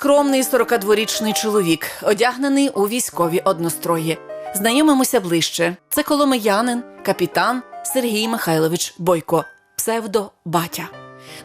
скромний 42-річний чоловік, одягнений у військові однострої. Знайомимося ближче. Це коломиянин, капітан Сергій Михайлович Бойко, псевдо Батя.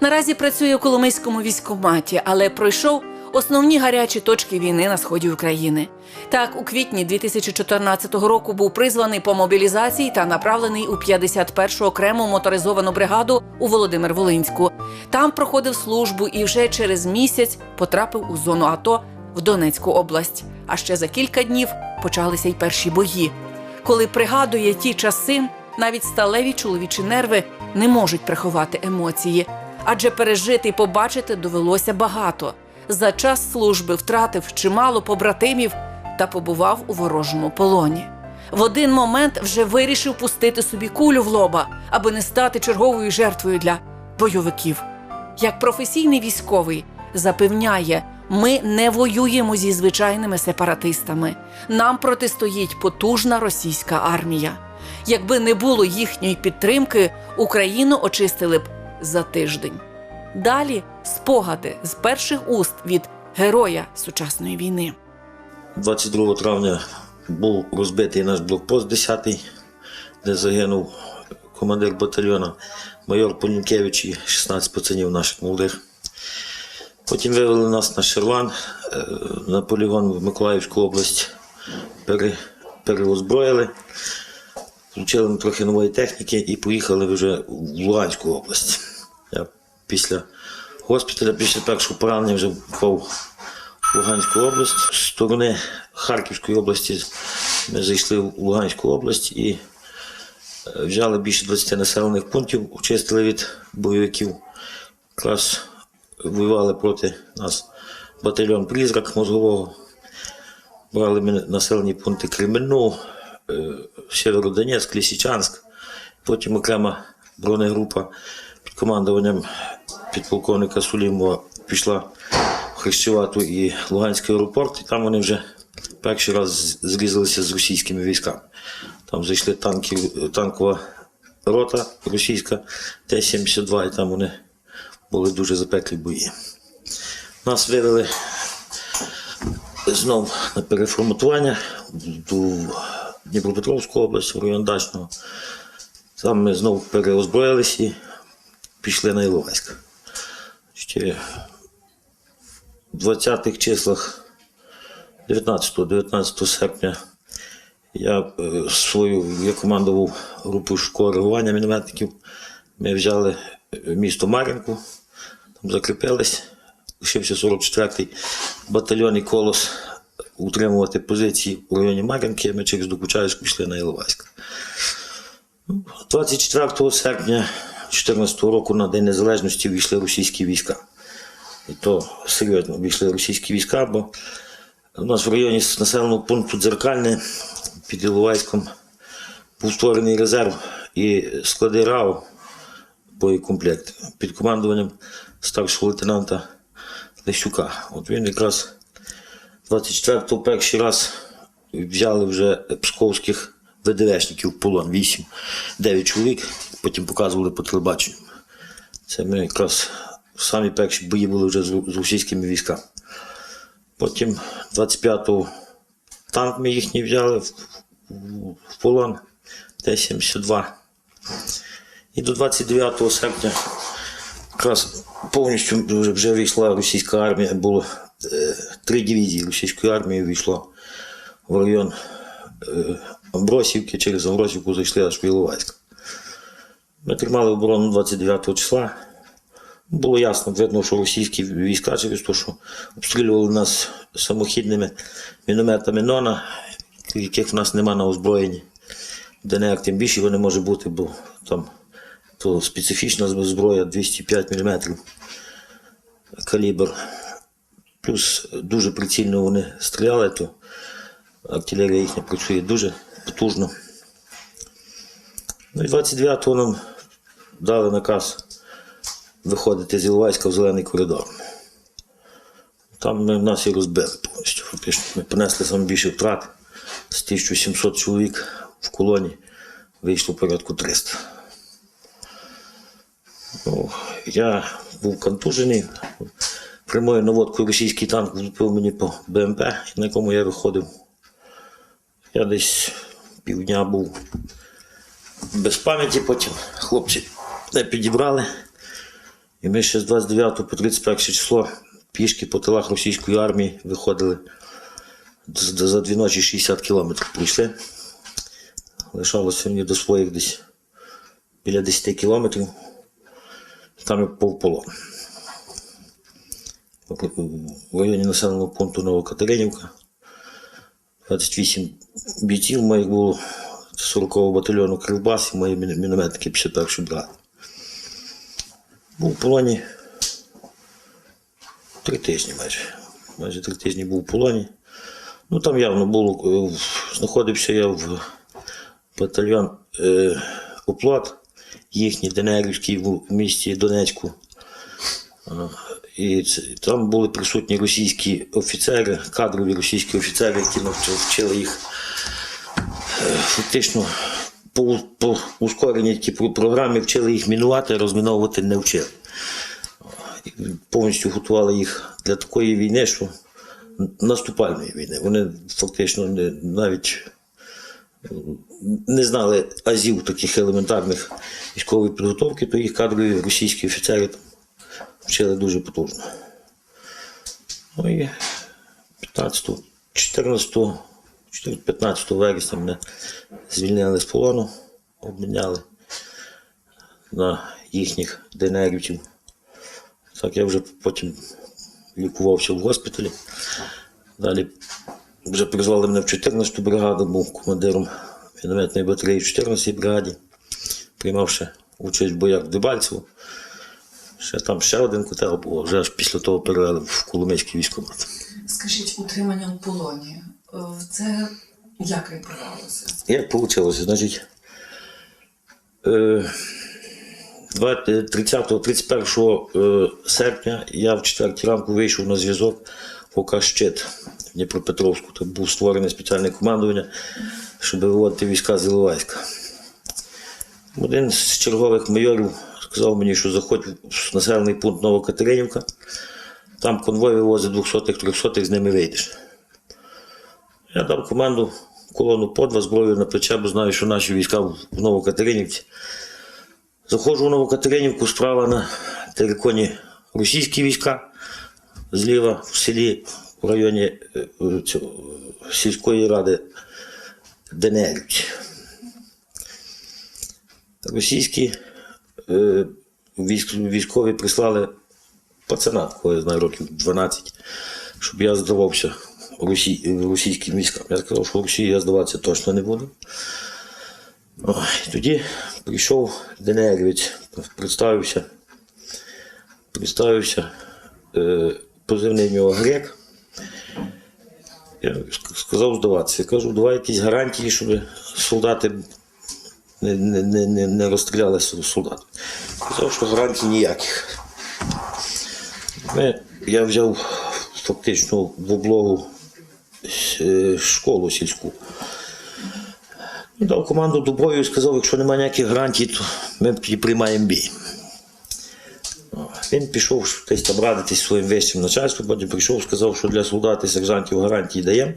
Наразі працює у Коломийському військоматі, але пройшов основні гарячі точки війни на сході України. Так, у квітні 2014 року був призваний по мобілізації та направлений у 51-ту окрему моторизовану бригаду у Володимир Волинську. Там проходив службу і вже через місяць потрапив у зону АТО в Донецьку область. А ще за кілька днів почалися й перші бої. Коли пригадує ті часи, навіть сталеві чоловічі нерви не можуть приховати емоції, адже пережити і побачити довелося багато. За час служби втратив чимало побратимів та побував у ворожому полоні. В один момент вже вирішив пустити собі кулю в лоба, аби не стати черговою жертвою для бойовиків. Як професійний військовий запевняє, ми не воюємо зі звичайними сепаратистами. Нам протистоїть потужна російська армія. Якби не було їхньої підтримки, Україну очистили б за тиждень. Далі спогади з перших уст від героя сучасної війни. 22 травня був розбитий наш блокпост 10-й, де загинув командир батальйону майор Полінкевич і 16 пацанів наших молодих. Потім вивели нас на Шерлан, е, на полігон в Миколаївську область, пере, переозброїли, включили трохи нової техніки і поїхали вже в Луганську область. Після госпіталя, після першого поранення вже впав Луганську область. З сторони Харківської області ми зайшли в Луганську область і е, взяли більше 20 населених пунктів, очистили від бойовиків. Якраз воювали проти нас батальйон Призрак мозгового. Брали ми населені пункти Кремельну, е, Сєвєродонецьк, Лісичанськ. Потім окрема бронегрупа командуванням підполковника Сулімова пішла Хрещевату і Луганський аеропорт, і там вони вже перший раз зрізалися з російськими військами. Там зайшли танки, танкова рота російська Т-72, і там вони були дуже запеклі бої. Нас вивели знов на переформатування в Дніпропетровську область, в район Дачного. Там ми знову переозброїлися пішли на Іловайськ. Ще в 20-х числах 19-19 серпня я е, свою я командував групу реагування мінометників. Ми взяли е, місто Мар'їнку, там закріпились. Лишився 44-й батальйон і колос утримувати позиції у районі Мар'їнки. Ми через Докучаївську пішли на Іловайськ. 24 серпня 2014 року на День Незалежності війшли російські війська. І то серйозно війшли російські війська, бо у нас в районі населеного пункту Дзеркальне під Іловайськом був створений резерв і склади РАО боєкомплект під командуванням старшого лейтенанта Лещука. От він якраз 24-го перший раз взяли вже псковських ВДВшників полон 8, 9 чоловік, потім показували по телебаченню. Це ми якраз самі перші бої були вже з російськими військами. Потім 25-го танк ми їхній взяли в, полон Т-72. І до 29 серпня якраз повністю вже, вже війшла російська армія. Було е, три дивізії російської армії війшло в район е, Амбросівки, через Амбросівку зайшли аж в Іловайськ. Ми тримали оборону 29 числа. Було ясно, видно, що російські війська через те, що обстрілювали нас самохідними мінометами Нона, яких в нас нема на озброєнні. ДНР тим більше його не може бути, бо там то специфічна зброя 205 мм калібр. Плюс дуже прицільно вони стріляли, то артилерія їхня працює дуже потужно. Ну і 29-го нам дали наказ виходити з Іловайська в зелений коридор. Там ми нас і розбили повністю. Фактично ми понесли саме більше втрат. З 1700 чоловік в колоні вийшло порядку 300. Ну, я був контужений. прямою наводкою російський танк влупив мені по БМП, на якому я виходив. Я десь півдня був без пам'яті, потім хлопці не підібрали. І ми ще з 29 по 31 число пішки по тилах російської армії виходили за дві ночі 60 кілометрів пройшли. Лишалося мені до своїх десь біля 10 кілометрів. Там я попав полон. В районі населеного пункту Новокатеринівка. 28 бійців моїх було 40-го батальйону Кривбас і мої мінометники 51 бригади. Був в полоні три тижні майже. Майже три тижні був в полоні. Ну там явно було, е, знаходився я в батальйон е, оплат, їхній Денерівський в місті Донецьку. І це- там були присутні російські офіцери, кадрові російські офіцери, які навч- вчили їх фактично по, по ускореній такій програмі вчили їх мінувати, розміновувати не вчили. Повністю готували їх для такої війни, що наступальної війни. Вони фактично не, навіть не знали азів таких елементарних військової підготовки, то їх кадрові російські офіцери там вчили дуже потужно. Ну і 15, 14, 15 вересня мене звільнили з полону, обміняли на їхніх ДНРівців. Так я вже потім лікувався в госпіталі. Далі вже призвали мене в 14-ту бригаду, був командиром мінометної батареї в 14-й бригаді, приймав ще участь в боях в Дебальцево. Ще там ще один котел був, вже аж після того перевели в Коломийський військкомат. Скажіть, утримання у полоні. Е, Це як відбувалося? Як вийшло? Значить, е, 30 31 е, серпня я в 4 ранку вийшов на зв'язок ОК «Щит» в Дніпропетровську. Там був створене спеціальне командування, щоб виводити війська з Іловайська. Один з чергових майорів сказав мені, що заходь в населений пункт Новокатеринівка, там конвой вивозить 200-х, 300-х, з ними вийдеш. Я дав команду колону по два зброю на плече, бо знаю, що наші війська в Новокатеринівці. Заходжу в Новокатеринівку, справа на териконі російські війська, зліва в селі в районі е, цього, сільської ради Денерівці. Російські е, військові прислали пацана, кого я знаю, років 12, щоб я здавався росій, російським військам. Я сказав, що Росії я здаватися точно не буду. Тоді прийшов Денерівець, представився. Представився, е, позивний в нього грек. Я сказав здаватися. Я кажу, давай якісь гарантії, щоб солдати не, не, не, не, розстріляли солдат. Сказав, що гарантій ніяких. Ми, я взяв фактично в облогу школу сільську. Дав команду до і сказав, якщо немає ніяких гарантій, то ми приймаємо бій. Він пішов десь там радитись своїм вищим начальством, потім прийшов, сказав, що для солдат і сержантів гарантії даємо.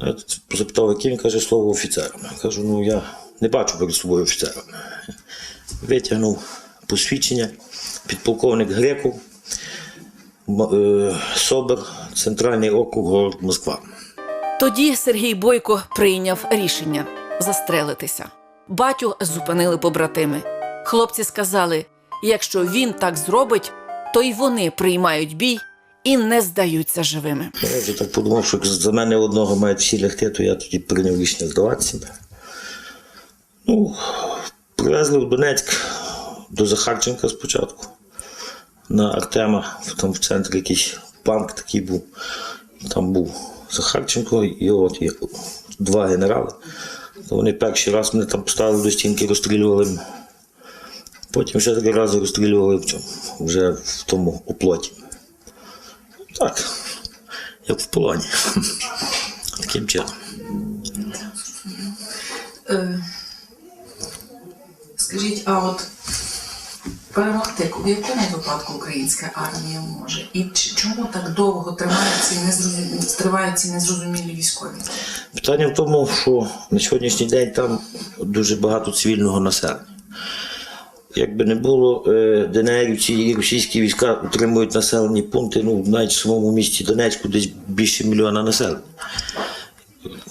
Я запитав, яким він каже слово офіцерам. Я кажу, ну я не бачу перед собою офіцера. Витягнув посвідчення, підполковник Греков, е, Собер, центральний округ, город Москва. Тоді Сергій Бойко прийняв рішення застрелитися. Батю зупинили побратими. Хлопці сказали: якщо він так зробить, то й вони приймають бій і не здаються живими. Я вже так подумав, що за мене одного мають всі лягти, то я тоді прийняв рішення здаватися. Ну, привезли в Донецьк до Захарченка спочатку. На Артема, там в центрі якийсь банк такий був. Там був Захарченко і от є два генерали. То вони перший раз мене там поставили до стінки, розстрілювали. Потім ще три рази розстрілювали вже в тому оплоті. Так, як в полоні. Таким чином. Е, Скажіть, а от перемогти в якому випадку українська армія може? І чому так довго тримаються незрозумілі, тривають ці незрозумілі військові? Питання в тому, що на сьогоднішній день там дуже багато цивільного населення. Якби не було, е, ДНРівці і російські війська утримують населені пункти, ну, навіть в самому місті Донецьку десь більше мільйона населення.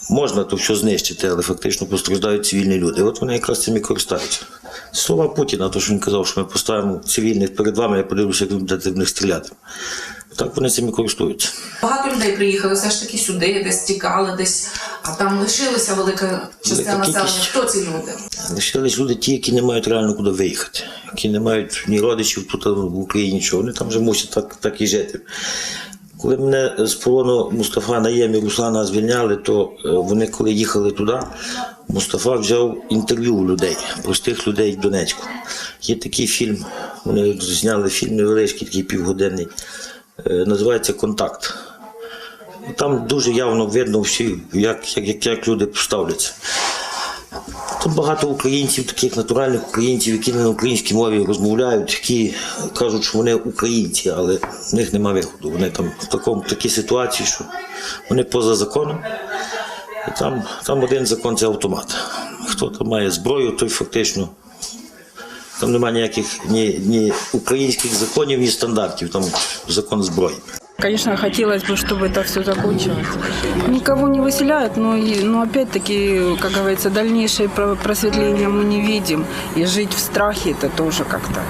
Можна то все знищити, але фактично постраждають цивільні люди. От вони якраз цим і користаються. Слова Путіна, то що він казав, що ми поставимо цивільних перед вами, я подивлюся, як ви будете в них стріляти. Так вони цим і користуються. Багато людей приїхали все ж таки сюди, десь тікали, десь, а там лишилася велика частина Велика населення. Хто ці люди? Лишились люди ті, які не мають реально куди виїхати, які не мають ні родичів тут в Україні, нічого. Вони там вже мусять так, так і жити. Коли мене з полону Мустафа Наєм і Руслана звільняли, то е, вони, коли їхали туди, Мустафа взяв інтерв'ю у людей, простих людей в Донецьку. Є такий фільм, вони зняли фільм невеличкий, такий півгодинний, е, називається Контакт. Там дуже явно видно всі, як, як, як, люди ставляться. Тут багато українців, таких натуральних українців, які на українській мові розмовляють, які кажуть, що вони українці, але в них немає виходу. Вони там в такому такій ситуації, що вони поза законом. І там, там один закон це автомат. Хто там має зброю, той фактично. Там немає ніяких ні, ні українських законів, ні стандартів, там закон зброї. Конечно, хотелось бы, чтобы это все закончилось. Никого не выселяют, но, и- но опять-таки, как говорится, дальнейшее про- просветление мы не видим. И жить в страхе это тоже как-то.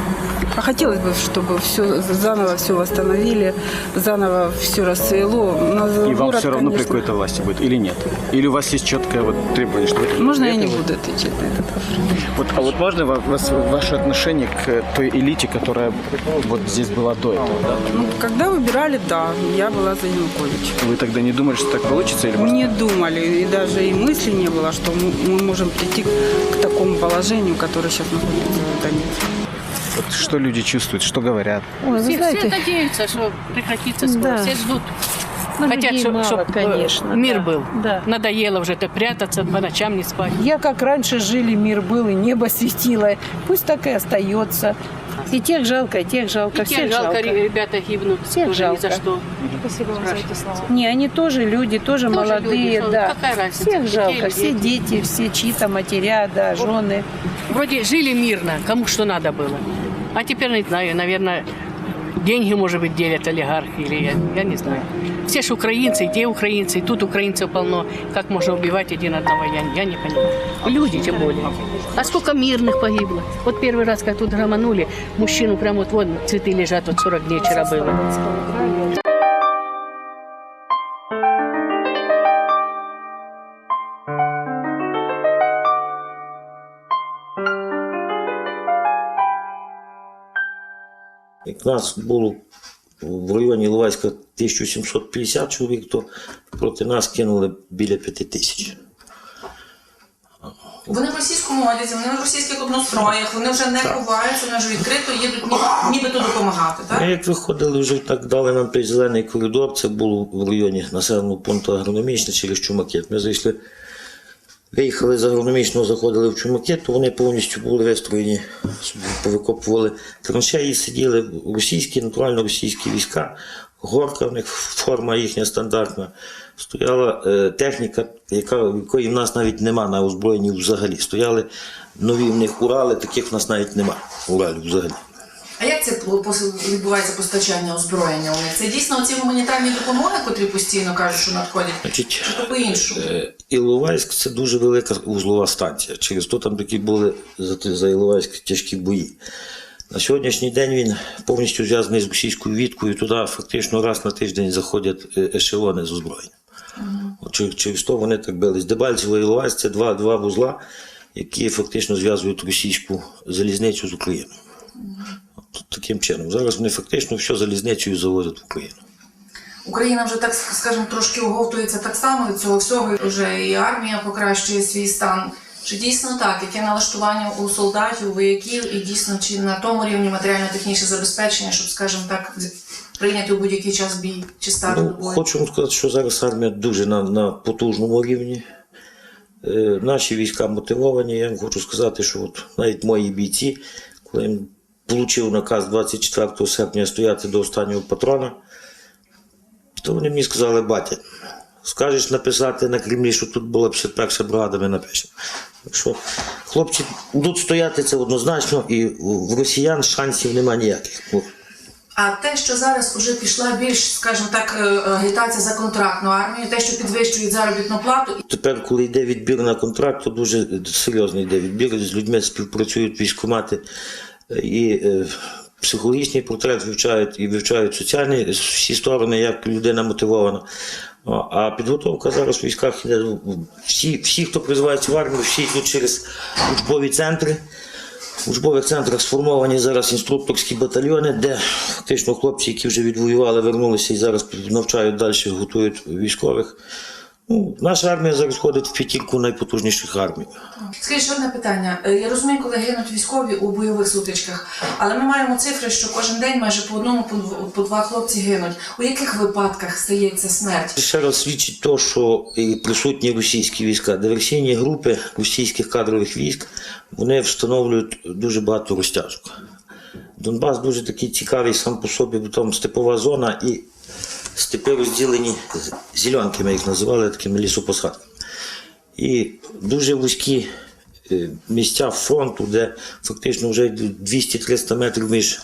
а хотелось бы, чтобы все заново все восстановили, заново все расцвело. Нас И вам город, все равно при какой-то власти будет или нет? Или у вас есть четкое вот требование, что это Можно я не буду отвечать на этот вопрос? Вот, а вот можно ва- вас, ваше отношение к той элите, которая вот здесь была до этого? да? Ну, когда выбирали, да, я была за Януковича. Вы тогда не думали, что так получится? Или может, Не думали, и даже и мысли не было, что мы, мы можем прийти к такому положению, которое сейчас находится в Донецке. Вот что люди чувствуют, что говорят? Ой, Все, знаете, все надеются, что прекратится скоро. Да. Все ждут. ну, Хотят, людей чтоб, э, конечно. мир да. был. Да. Надоело уже это прятаться, по ночам не спать. Я как раньше жили, мир был, и небо светило. Пусть так и остается. И тех жалко, и тех жалко, И всех тех жалко, жалко. ре- ребята гибнут. Всех тоже жалко. ни за что. Спасибо вам за эти слова. Не, они тоже люди, тоже, молодые, люди, да. какая разница, Всех жалко, все дети? дети, все чьи-то матеря, да, жены. Вроде жили мирно, кому что надо было. А теперь, не знаю, наверное, деньги, может быть, делят олигархи или я, я не знаю. Все же украинцы, где украинцы, и тут украинцев полно. Как можно убивать один одного, я, я не понимаю. Люди тем более. А сколько мирных погибло? Вот первый раз, как тут громанули, мужчину прямо вот, вон цветы лежат, вот 40 дней вчера было. Нас було в районі Іловайська 1750 чоловік, то проти нас кинули біля 5 тисяч. Вони в російському одязі, вони в російських одностроях, вони вже не ховаються, вони вже відкрито їдуть ні- нібито допомагати, так? як виходили, вже так дали нам той зелений коридор, це було в районі населеного пункту агрономічне через Чумакет. Ми зайшли, виїхали з агрономічного, заходили в Чумакет, то вони повністю були вистроєні, повикопували траншеї, сиділи російські, натурально російські війська, горка в них форма їхня стандартна. Стояла е, техніка, яка, якої в нас навіть нема на озброєнні взагалі. Стояли нові в них Урали, таких в нас навіть нема Уралів взагалі. А як це відбувається постачання озброєння у них? Це дійсно оці гуманітарні допомоги, котрі постійно кажуть, що надходять? Значить, Чи то по-іншому? Е, Іловайськ це дуже велика узлова станція. Через то там такі були за, за Іловайськ тяжкі бої. На сьогоднішній день він повністю зв'язаний з російською віткою. Туди фактично раз на тиждень заходять е, ешелони з озброєнням. Через, через то вони так бились. Дебальцево і Іловайськ це два, два вузла, які фактично зв'язують російську залізницю з Україною. Таким чином. Зараз вони фактично все залізницею завозять в Україну. Україна вже так скажімо, трошки оговтується так само від цього всього. і Вже і армія покращує свій стан. Чи дійсно так? Яке налаштування у солдатів, у вояків, і дійсно чи на тому рівні матеріально-технічне забезпечення, щоб, скажімо так, прийняти у будь-який час бій чи стати до Ну, бою? хочу вам сказати, що зараз армія дуже на, на потужному рівні. Е, наші війська мотивовані. Я вам хочу сказати, що от навіть мої бійці, коли їм отримав наказ 24 серпня стояти до останнього патрона, то вони мені сказали, батя, скажеш написати на Кремлі, що тут була 51 бригада, ми напишемо. Так що хлопці будуть стояти це однозначно, і в росіян шансів немає ніяких. А те, що зараз вже пішла більш, скажімо так, е, агітація за контрактну армію, те, що підвищують заробітну плату, Тепер, коли йде відбір на контракт, то дуже серйозно йде відбір. З людьми співпрацюють військкомати і е, психологічний портрет вивчають і вивчають соціальні всі сторони, як людина мотивована. А підготовка зараз в військах йде. Всі, всі, хто призивається в армію, всі йдуть через учбові центри. В учбових центрах сформовані зараз інструкторські батальйони, де фактично хлопці, які вже відвоювали, вернулися і зараз навчають далі, готують військових. Ну, наша армія зараз входить в п'ятірку найпотужніших армій. Скажіть, ще одне питання. Е, Я розумію, коли гинуть військові у бойових сутичках, але ми маємо цифри, що кожен день майже по одному, по по два хлопці гинуть. У яких випадках стається смерть? Ще раз свідчить то, що і присутні російські війська, диверсійні групи російських кадрових військ, вони встановлюють дуже багато розтяжок. Донбас дуже такий цікавий сам по собі, бо там степова зона і степи розділені зеленки, ми їх називали такими лісопосадками. І дуже вузькі е, місця фронту, де фактично вже 200-300 метрів між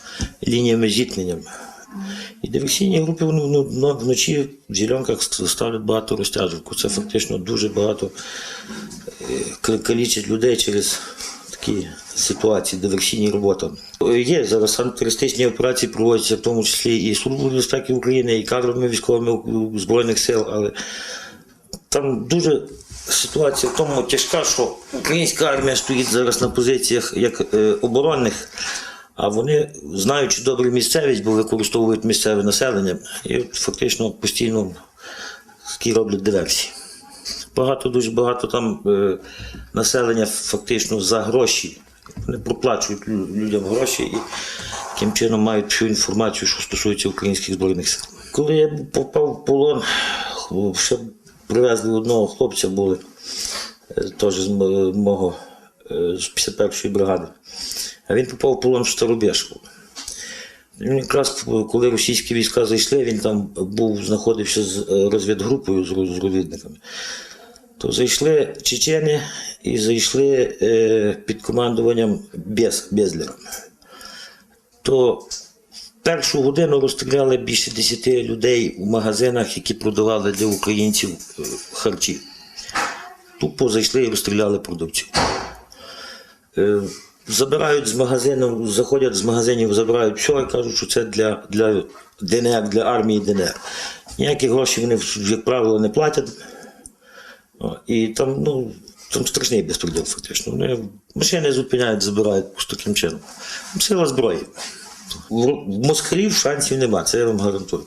лініями зіткнення. І диверсійні групи ну, ну, вночі в зеленках ставлять багато розтяжок. Це фактично дуже багато е, калічить людей через такі ситуації, диверсійні роботи. Є зараз антитерористичні операції проводяться, в тому числі і Службою безпеки України, і кадровими військовими Збройних сил, але там дуже ситуація в тому тяжка, що українська армія стоїть зараз на позиціях як е, оборонних, а вони, знаючи добру місцевість, бо використовують місцеве населення, і фактично постійно такі роблять диверсії. Багато, дуже багато там е, населення фактично за гроші. Вони проплачують людям гроші і таким чином мають всю інформацію, що стосується українських збройних сил. Коли я попав в полон, ще привезли одного хлопця, були е, теж з мого е, з 51-ї бригади. А він попав в полон в Старобєшку. Він якраз коли російські війська зайшли, він там був, знаходився з е, розвідгрупою, з розвідниками. То зайшли чечені і зайшли е, під командуванням Без, Безлера. То першу годину розстріляли більше 10 людей у магазинах, які продавали для українців е, харчі. Тупо зайшли і розстріляли продавців. Е, Забирають з магазину, заходять з магазинів, забирають все і кажуть, що це для, для ДНР, для армії ДНР. Ніякі гроші вони, як правило, не платять. І там, ну, там страшний безпреділ, фактично. Вони машини зупиняють, забирають просто таким чином. Сила зброї. В москалів шансів нема, це я вам гарантую.